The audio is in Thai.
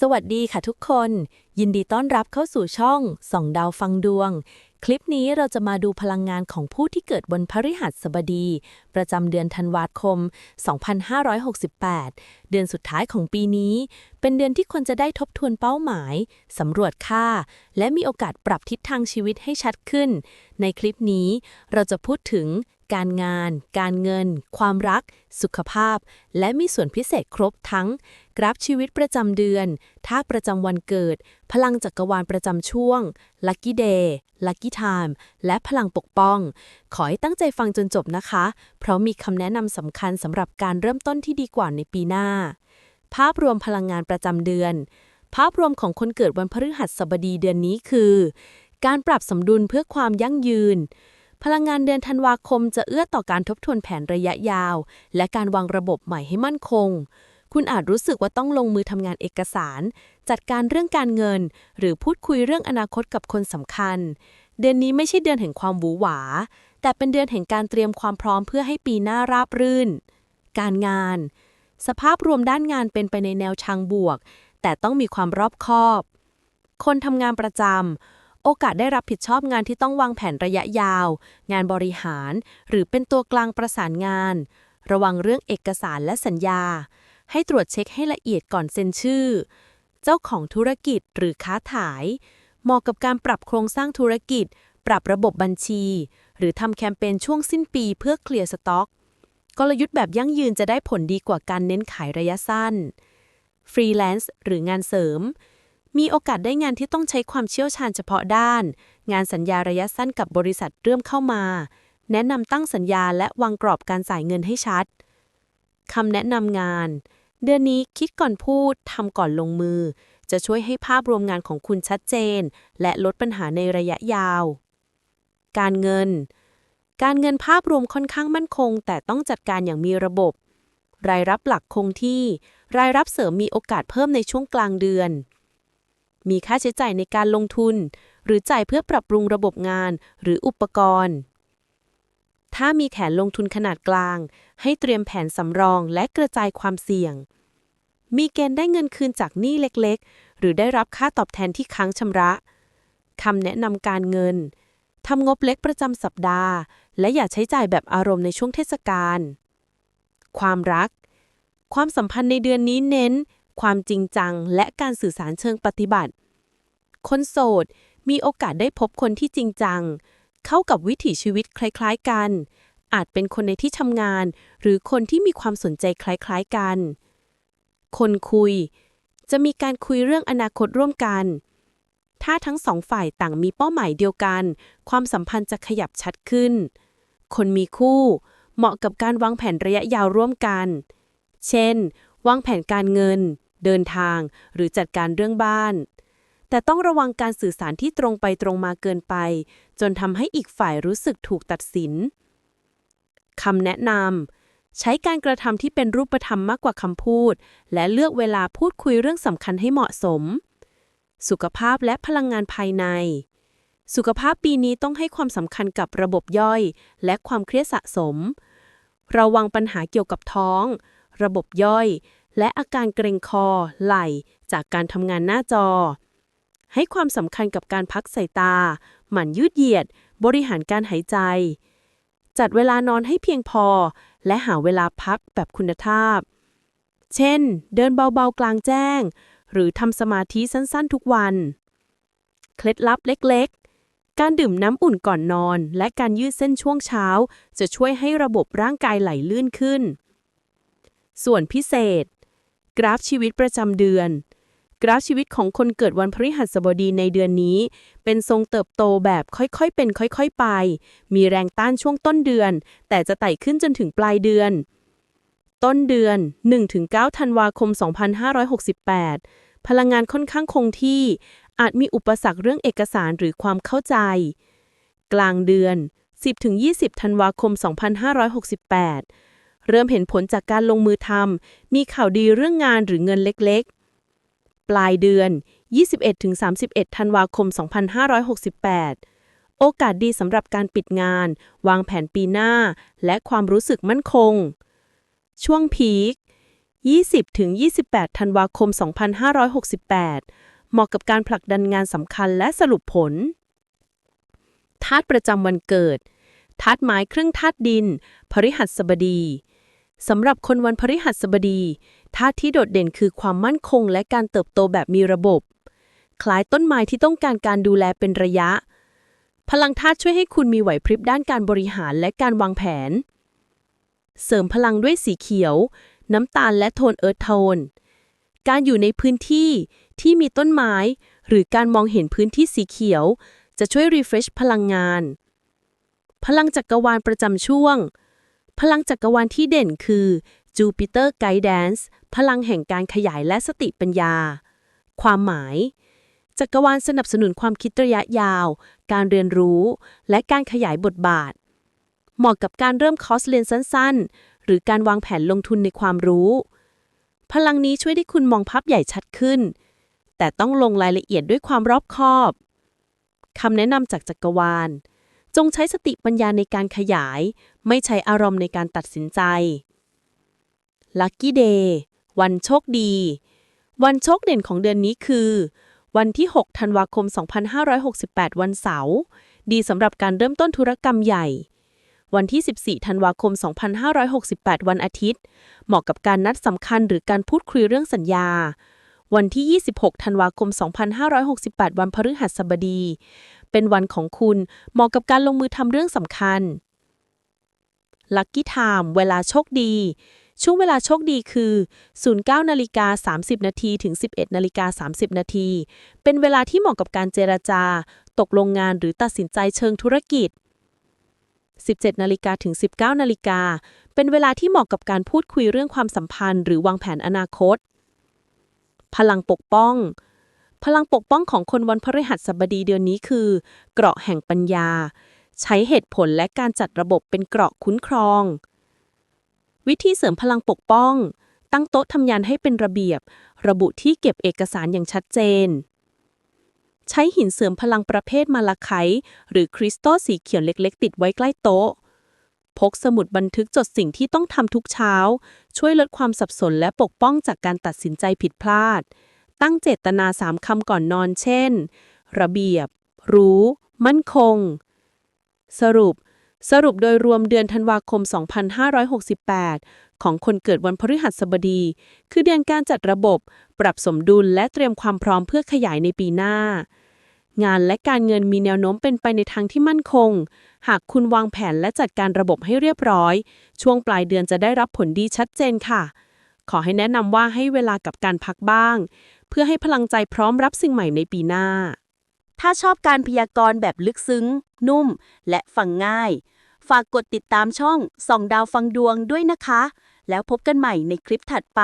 สวัสดีค่ะทุกคน ยินดีต้อนรับเข้าสู่ช่องส่องดาวฟังดวง คลิปนี้เราจะมาดูพลังงานของผู้ที่เกิดบนพฤหัสบดี ประจำเดือนธันวาคม 2568 เดือนสุดท้ายของปีนี้ เป็นเดือนที่คนจะได้ทบทวนเป้าหมายสำรวจค่า และมีโอกาสปรับทิศทางชีวิตให้ชัดขึ้น ในคลิปนี้เราจะพูดถึง การงาน การเงิน ความรัก สุขภาพ และมีส่วนพิเศษครบทั้ง กราฟชีวิตประจำเดือนท่าประจำวันเกิด พลังจักรวาลประจำช่วง Lucky Day Lucky Time และพลังปกป้อง ขอให้ตั้งใจฟังจนจบนะคะ เพราะมีคำแนะนำสำคัญสำหรับการเริ่มต้นที่ดีกว่าในปีหน้า ภาพรวมพลังงานประจำเดือน ภาพรวมของคนเกิดวันพฤหัสบดีเดือนนี้คือ การปรับสมดุลเพื่อความยั่งยืน พลังงานเดือนธันวาคมจะเอื้อต่อการทบทวนแผนระยะยาว และการวางระบบใหม่ให้มั่นคง คุณอาจรู้สึกว่าต้องลงมือทำงานเอกสาร จัดการเรื่องการเงิน หรือพูดคุยเรื่องอนาคตกับคนสำคัญ เดือนนี้ไม่ใช่เดือนแห่งความหวือหวา แต่เป็นเดือนแห่งการเตรียมความพร้อมเพื่อให้ปีหน้าราบรื่น การงาน สภาพรวมด้านงานเป็นไปในแนวทางบวก แต่ต้องมีความรอบคอบ คนทำงานประจำ โอกาสได้รับผิดชอบงานที่ต้องวางแผนระยะยาว งานบริหาร หรือเป็นตัวกลางประสานงาน ระวังเรื่องเอกสารและสัญญา ให้ตรวจเช็คให้ละเอียดก่อนเซ็นชื่อ เจ้าของธุรกิจหรือค้าขาย เหมาะกับการปรับโครงสร้างธุรกิจ ปรับระบบบัญชี หรือทำแคมเปญช่วงสิ้นปีเพื่อเคลียร์สต็อก กลยุทธ์แบบยั่งยืนจะได้ผลดีกว่าการเน้นขายระยะสั้นฟรีแลนซ์หรืองานเสริม มีโอกาสได้งานที่ต้องใช้ความเชี่ยวชาญเฉพาะด้าน งานสัญญาระยะสั้นกับบริษัทเริ่มเข้ามา แนะนำตั้งสัญญาและวางกรอบการจ่ายเงินให้ชัดคำแนะนำงาน เดือนนี้คิดก่อนพูดทำก่อนลงมือ จะช่วยให้ภาพรวมงานของคุณชัดเจน และลดปัญหาในระยะยาว การเงิน การเงินภาพรวมค่อนข้างมั่นคง แต่ต้องจัดการอย่างมีระบบ รายรับหลักคงที่ รายรับเสริมมีโอกาสเพิ่มในช่วงกลางเดือน มีค่าใช้จ่ายในการลงทุน หรือจ่ายเพื่อปรับปรุงระบบงานหรืออุปกรณ์ ถ้ามีแผนลงทุนขนาดกลาง ให้เตรียมแผนสำรองและกระจายความเสี่ยง มีเกณฑ์ได้เงินคืนจากหนี้เล็กๆ หรือได้รับค่าตอบแทนที่ค้างชำระคำแนะนำการเงินทำงบเล็กประจำสัปดาห์ และอย่าใช้จ่ายแบบอารมณ์ในช่วงเทศกาลความรัก ความสัมพันธ์ในเดือนนี้เน้น ความจริงจัง และการสื่อสารเชิงปฏิบัติ คนโสดมีโอกาสได้พบคนที่จริงจัง เข้ากับวิถีชีวิตคล้ายๆกัน อาจเป็นคนในที่ทำงาน หรือคนที่มีความสนใจคล้ายๆกัน คนคุย จะมีการคุยเรื่องอนาคตร่วมกัน ถ้าทั้งสองฝ่ายต่างมีเป้าหมายเดียวกัน ความสัมพันธ์จะขยับชัดขึ้น คนมีคู่ เหมาะกับการวางแผนระยะยาวร่วมกัน เช่น วางแผนการเงิน เดินทาง หรือจัดการเรื่องบ้าน แต่ต้องระวังการสื่อสารที่ตรงไปตรงมาเกินไป จนทำให้อีกฝ่ายรู้สึกถูกตัดสินคำแนะนำใช้การกระทำที่เป็นรูปธรรมมากกว่าคำพูด และเลือกเวลาพูดคุยเรื่องสำคัญให้เหมาะสม สุขภาพและพลังงานภายใน สุขภาพปีนี้ต้องให้ความสำคัญกับระบบย่อย และความเครียดสะสม ระวังปัญหาเกี่ยวกับท้อง ระบบย่อย และอาการเกรงคอ ไหล่ จากการทำงานหน้าจอ ให้ความสำคัญกับการพักสายตา หมั่นยืดเหยียด บริหารการหายใจ จัดเวลานอนให้เพียงพอ และหาเวลาพักแบบคุณภาพ เช่น เดินเบาๆกลางแจ้ง หรือทำสมาธิสั้นๆทุกวัน เคล็ดลับเล็กๆ การดื่มน้ำอุ่นก่อนนอน และการยืดเส้นช่วงเช้า จะช่วยให้ระบบร่างกายไหลลื่นขึ้น ส่วนพิเศษ กราฟชีวิตประจำเดือน กราฟชีวิตของคนเกิดวันพฤหัสบดีในเดือนนี้ เป็นทรงเติบโตแบบค่อยๆเป็นค่อยๆไป มีแรงต้านช่วงต้นเดือน แต่จะไต่ขึ้นจนถึงปลายเดือน ต้นเดือน 1-9 ธันวาคม 2568 พลังงานค่อนข้างคงที่ อาจมีอุปสรรคเรื่องเอกสารหรือความเข้าใจ กลางเดือน 10-20 ธันวาคม 2568 เริ่มเห็นผลจากการลงมือทำ มีข่าวดีเรื่องงานหรือเงินเล็กๆ ปลายเดือน 21-31 ธันวาคม 2568 โอกาสดีสำหรับการปิดงาน วางแผนปีหน้า และความรู้สึกมั่นคง ช่วงพีค 20-28 ธันวาคม 2568 เหมาะกับการผลักดันงานสำคัญและสรุปผลธาตุประจำวันเกิดธาตุไม้ครึ่งธาตุดิน พฤหัสบดี สำหรับคนวันพฤหัสบดีธาตุที่โดดเด่นคือความมั่นคงและการเติบโตแบบมีระบบ คล้ายต้นไม้ที่ต้องการการดูแลเป็นระยะ พลังธาตุช่วยให้คุณมีไหวพริบด้านการบริหารและการวางแผน เสริมพลังด้วยสีเขียว น้ำตาลและโทนเอิร์ธโทน การอยู่ในพื้นที่ที่มีต้นไม้ หรือการมองเห็นพื้นที่สีเขียว จะช่วยรีเฟรชพลังงาน พลังจักรวาลประจำช่วง พลังจักรวาลที่เด่นคือจูปิเตอร์ไกด์แดนซ์พลังแห่งการขยายและสติปัญญา ความหมาย จักรวาลสนับสนุนความคิดระยะยาว การเรียนรู้ และการขยายบทบาท เหมาะกับการเริ่มคอร์สเรียนสั้น ๆ หรือการวางแผนลงทุนในความรู้ พลังนี้ช่วยให้คุณมองภาพใหญ่ชัดขึ้น แต่ต้องลงรายละเอียดด้วยความรอบคอบคำแนะนำจากจักรวาล จงใช้สติปัญญาในการขยาย ไม่ใช้อารมณ์ในการตัดสินใจ Lucky Day วันโชคดี วันโชคเด่นของเดือนนี้คือ วันที่ 6 ธันวาคม 2568 วันเสาร์ ดีสำหรับการเริ่มต้นธุรกรรมใหญ่ วันที่ 14 ธันวาคม 2568 วันอาทิตย์ เหมาะกับการนัดสำคัญหรือการพูดคุยเรื่องสัญญาวันที่ 26 ธันวาคม 2568 วันพฤหัสบดี เป็นวันของคุณเหมาะกับการลงมือทำเรื่องสำคัญ Lucky Time เวลาโชคดี ช่วงเวลาโชคดีคือ 09นาฬิกา30 นาทีถึง 11นาฬิกา30 นาที เป็นเวลาที่เหมาะกับการเจรจา ตกลงงานหรือตัดสินใจเชิงธุรกิจ 17นาฬิกาถึง 19นาฬิกา เป็นเวลาที่เหมาะกับการพูดคุยเรื่องความสัมพันธ์ หรือวางแผนอนาคต พลังปกป้อง พลังปกป้องของคนวันพฤหัสบดีเดือนนี้คือ เกราะแห่งปัญญา ใช้เหตุผลและการจัดระบบเป็นเกราะคุ้นครอง วิธีเสริมพลังปกป้อง ตั้งโต๊ะทำงานให้เป็นระเบียบ ระบุที่เก็บเอกสารอย่างชัดเจน ใช้หินเสริมพลังประเภทมาลาไคหรือคริสตัลสีเขียวเล็ก ๆ ติดไว้ใกล้โต๊ะ พกสมุดบันทึกจดสิ่งที่ต้องทำทุกเช้า ช่วยลดความสับสนและปกป้องจากการตัดสินใจผิดพลาด ตั้งเจตนาสามคำก่อนนอนเช่น ระเบียบ รู้ มั่นคง สรุป สรุปโดยรวมเดือนธันวาคม 2568 ของคนเกิดวันพฤหัสบดี คือเดือนการจัดระบบ ปรับสมดุลและเตรียมความพร้อมเพื่อขยายในปีหน้า งานและการเงินมีแนวโน้มเป็นไปในทางที่มั่นคง หากคุณวางแผนและจัดการระบบให้เรียบร้อย ช่วงปลายเดือนจะได้รับผลดีชัดเจนค่ะ ขอให้แนะนำว่าให้เวลากับการพักบ้าง เพื่อให้พลังใจพร้อมรับสิ่งใหม่ในปีหน้า ถ้าชอบการพยากรณ์แบบลึกซึ้ง นุ่ม และฟังง่าย ฝากกดติดตามช่องส่องดาวฟังดวงด้วยนะคะ แล้วพบกันใหม่ในคลิปถัดไป